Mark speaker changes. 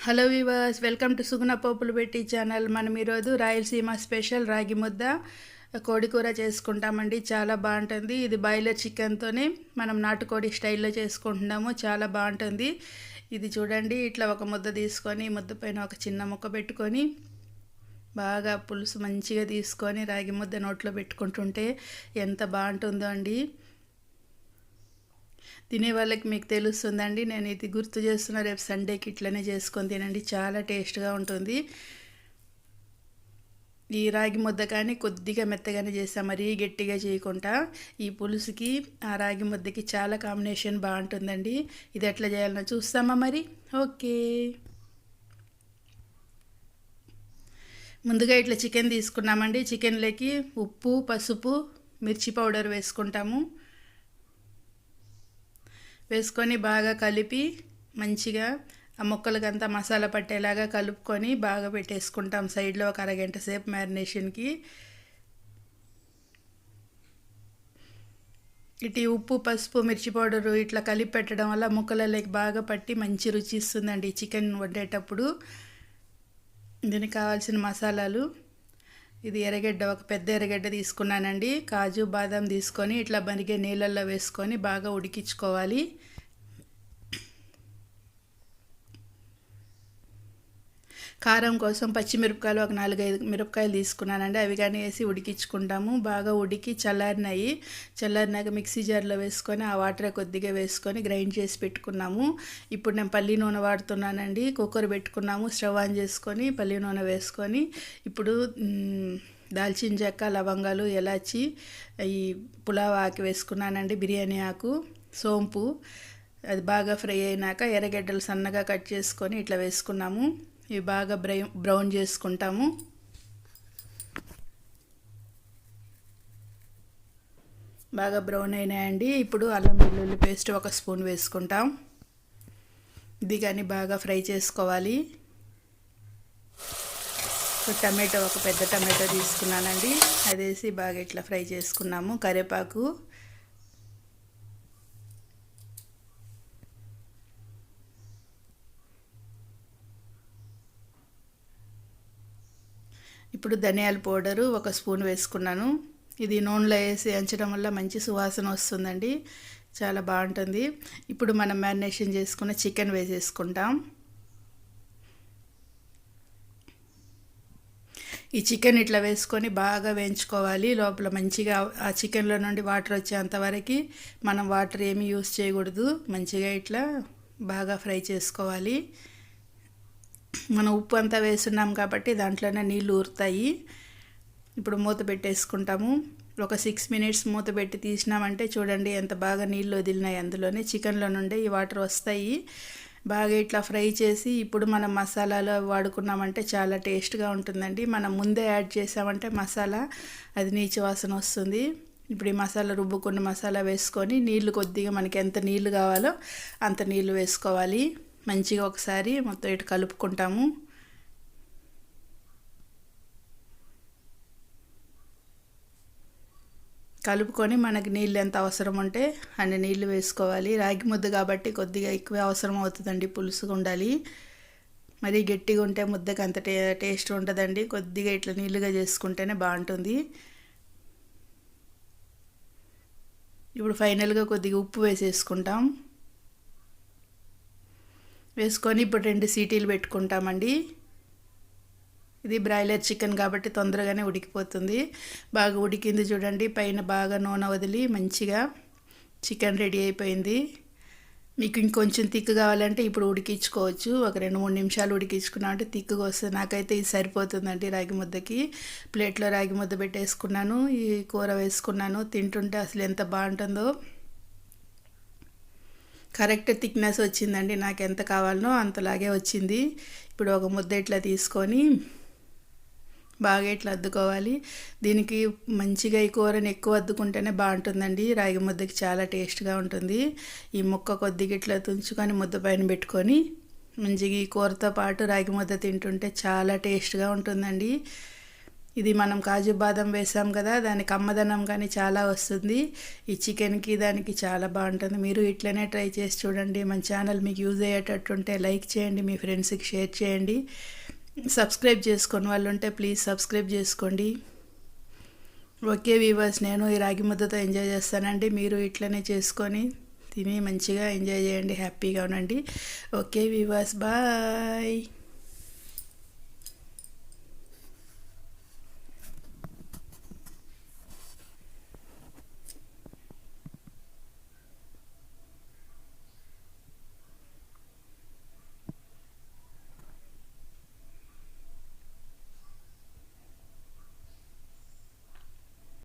Speaker 1: Hello viewers welcome to Suguna పోపులు పెట్టి channel మనం ఈరోజు రాయలసీమ స్పెషల్ రాగి ముద్ద కోడి కూర చేసుకుంటామండి చాలా బాగుంటుంది ఇది బాయిలర్ చికెన్తోనే మనం నాటుకోడి స్టైల్లో చేసుకుంటున్నాము చాలా బాగుంటుంది ఇది చూడండి ఇట్లా ఒక ముద్ద తీసుకొని ముద్ద పైన ఒక చిన్న ముక్క పెట్టుకొని బాగా పులుసు మంచిగా తీసుకొని రాగి ముద్ద నోట్లో పెట్టుకుంటుంటే ఎంత బాగుంటుందో అండి తినే వాళ్ళకి మీకు తెలుస్తుందండి. నేను ఇది గుర్తు చేస్తున్న రేపు సండేకి ఇట్లనే చేసుకొని తినండి. చాలా టేస్ట్గా ఉంటుంది. ఈ రాగి ముద్ద కానీ కొద్దిగా మెత్తగానే చేస్తాం. మరీ గట్టిగా చేయకుండా ఈ పులుసుకి ఆ రాగి ముద్దకి చాలా కాంబినేషన్ బాగుంటుందండి. ఇది ఎట్లా చేయాలన్నా చూస్తామా మరి? ఓకే. ముందుగా ఇట్లా చికెన్ తీసుకున్నామండి. చికెన్లోకి ఉప్పు పసుపు మిర్చి పౌడర్ వేసుకుంటాము. వేసుకొని బాగా కలిపి మంచిగా ఆ ముక్కలకంతా మసాలా పట్టేలాగా కలుపుకొని బాగా పెట్టేసుకుంటాం. సైడ్లో ఒక అరగంట సేపు మ్యారినేషన్కి. ఇటు ఉప్పు పసుపు మిర్చి పౌడరు ఇట్లా కలిపి పెట్టడం వల్ల ముక్కలలోకి బాగా పట్టి మంచి రుచి ఇస్తుందండి చికెన్ వండేటప్పుడు. దీనికి కావాల్సిన మసాలాలు. ఇది ఎర్రగడ్డ ఒక పెద్ద ఎర్రగడ్డ తీసుకున్నానండి. కాజు బాదం తీసుకొని ఇట్లా బనిగే నీళ్ళల్లో వేసుకొని బాగా ఉడికించుకోవాలి. కారం కోసం పచ్చిమిరపకాయలు ఒక నాలుగైదు మిరపకాయలు తీసుకున్నానండి. అవి కానీ వేసి ఉడికించుకుంటాము. బాగా ఉడికి చల్లారినాయి. చల్లారినాక మిక్సీ జార్లో వేసుకొని ఆ వాటర్ కొద్దిగా వేసుకొని గ్రైండ్ చేసి పెట్టుకున్నాము. ఇప్పుడు నేను పల్లి నూనె వాడుతున్నానండి. కుక్కర్ పెట్టుకున్నాము. స్టవ్ ఆన్ చేసుకొని పల్లి నూనె వేసుకొని ఇప్పుడు దాల్చిన చెక్క లవంగాలు ఎలాచి ఈ పులావ్ ఆకు వేసుకున్నానండి. బిర్యానీ ఆకు సోంపు అది బాగా ఫ్రై అయినాక ఎర్రగడ్డలు సన్నగా కట్ చేసుకొని ఇట్లా వేసుకున్నాము. ఇవి బాగా బ్రై బ్రౌన్ చేసుకుంటాము. బాగా బ్రౌన్ అయినాయండి. ఇప్పుడు అల్లం వెల్లుల్లి పేస్ట్ ఒక స్పూన్ వేసుకుంటాం. ఇది కానీ బాగా ఫ్రై చేసుకోవాలి. టమాటో ఒక పెద్ద టమాటో తీసుకున్నానండి. అదేసి బాగా ఇట్లా ఫ్రై చేసుకున్నాము. కరివేపాకు ఇప్పుడు ధనియాల పౌడరు ఒక స్పూన్ వేసుకున్నాను. ఇది నూనెలో వేసి ఎంచడం వల్ల మంచి సువాసన వస్తుందండి. చాలా బాగుంటుంది. ఇప్పుడు మనం మ్యారినేషన్ చేసుకున్న చికెన్ వేసేసుకుంటాం. ఈ చికెన్ ఇట్లా వేసుకొని బాగా వేయించుకోవాలి. లోపల మంచిగా ఆ చికెన్లో నుండి వాటర్ వచ్చేంతవరకు మనం వాటర్ ఏమీ యూస్ చేయకూడదు. మంచిగా ఇట్లా బాగా ఫ్రై చేసుకోవాలి. మనం ఉప్పు అంతా వేస్తున్నాం కాబట్టి దాంట్లోనే నీళ్ళు ఊరుతాయి. ఇప్పుడు మూత పెట్టేసుకుంటాము. ఒక సిక్స్ మినిట్స్ మూత పెట్టి తీసినామంటే చూడండి ఎంత బాగా నీళ్ళు వదిలినాయి అందులోనే. చికెన్లో నుండి ఈ వాటర్ వస్తాయి. బాగా ఇట్లా ఫ్రై చేసి ఇప్పుడు మనం మసాలాలు వాడుకున్నామంటే చాలా టేస్ట్గా ఉంటుందండి. మనం ముందే యాడ్ చేసామంటే మసాలా అది నీచు వాసన వస్తుంది. ఇప్పుడు ఈ మసాలా రుబ్బుకున్న మసాలా వేసుకొని నీళ్ళు కొద్దిగా మనకి ఎంత నీళ్ళు కావాలో అంత నీళ్ళు వేసుకోవాలి. మంచిగా ఒకసారి మొత్తం ఇటు కలుపుకుంటాము. కలుపుకొని మనకి నీళ్ళు ఎంత అవసరం ఉంటే అన్ని నీళ్ళు వేసుకోవాలి. రాగి ముద్ద కాబట్టి కొద్దిగా ఎక్కువ అవసరం అవుతుందండి పులుసుగా ఉండాలి మరి గట్టిగా ఉంటే ముద్దకు అంత టే టేస్ట్ ఉంటుందండి కొద్దిగా ఇట్లా నీళ్ళుగా చేసుకుంటేనే బాగుంటుంది. ఇప్పుడు ఫైనల్గా కొద్దిగా ఉప్పు వేసేసుకుంటాం. వేసుకొని ఇప్పుడు రెండు సీటీలు పెట్టుకుంటామండి. ఇది బ్రాయిలర్ చికెన్ కాబట్టి తొందరగానే ఉడికిపోతుంది. బాగా ఉడికింది చూడండి. పైన బాగా నూనె వదిలి మంచిగా చికెన్ రెడీ అయిపోయింది. మీకు ఇంకొంచెం తిక్కు కావాలంటే ఇప్పుడు ఉడికించుకోవచ్చు. ఒక రెండు మూడు నిమిషాలు ఉడికించుకున్నా అంటే తిక్కుగా వస్తుంది. నాకైతే ఇది సరిపోతుందండి రాగి ముద్దకి. ప్లేట్లో రాగి ముద్ద పెట్టేసుకున్నాను. ఈ కూర వేసుకున్నాను. తింటుంటే అసలు ఎంత బాగుంటుందో. కరెక్ట్ థిక్నెస్ వచ్చిందండి. నాకు ఎంత కావాలనో అంతలాగే వచ్చింది. ఇప్పుడు ఒక ముద్ద ఇట్లా తీసుకొని బాగా ఇట్లా అద్దుకోవాలి. దీనికి మంచిగా ఈ కూరని ఎక్కువ అద్దుకుంటేనే బాగుంటుందండి. రాగి ముద్దకి చాలా టేస్ట్గా ఉంటుంది. ఈ ముక్క కొద్దిగా ఇట్లా తుంచుకొని ముద్ద పైన పెట్టుకొని మంచిగా ఈ కూరతో పాటు రాగి ముద్ద తింటుంటే చాలా టేస్ట్గా ఉంటుందండి. ఇది మనం కాజు బాదం వేసాం కదా దానికి అమ్మదనం కానీ చాలా వస్తుంది. ఈ చికెన్కి దానికి చాలా బాగుంటుంది. మీరు ఇట్లనే ట్రై చేసి చూడండి. మన ఛానల్ మీకు యూజ్ అయ్యేటట్టుంటే లైక్ చేయండి మీ ఫ్రెండ్స్కి షేర్ చేయండి. సబ్స్క్రైబ్ చేసుకొని వాళ్ళు ఉంటే ప్లీజ్ సబ్స్క్రైబ్ చేసుకోండి. ఓకే వీవర్స్ నేను ఈ రాగి ముద్దతో ఎంజాయ్ చేస్తానండి. మీరు ఇట్లనే చేసుకొని తిని మంచిగా ఎంజాయ్ చేయండి హ్యాపీగా ఉండండి. Okay viewers bye.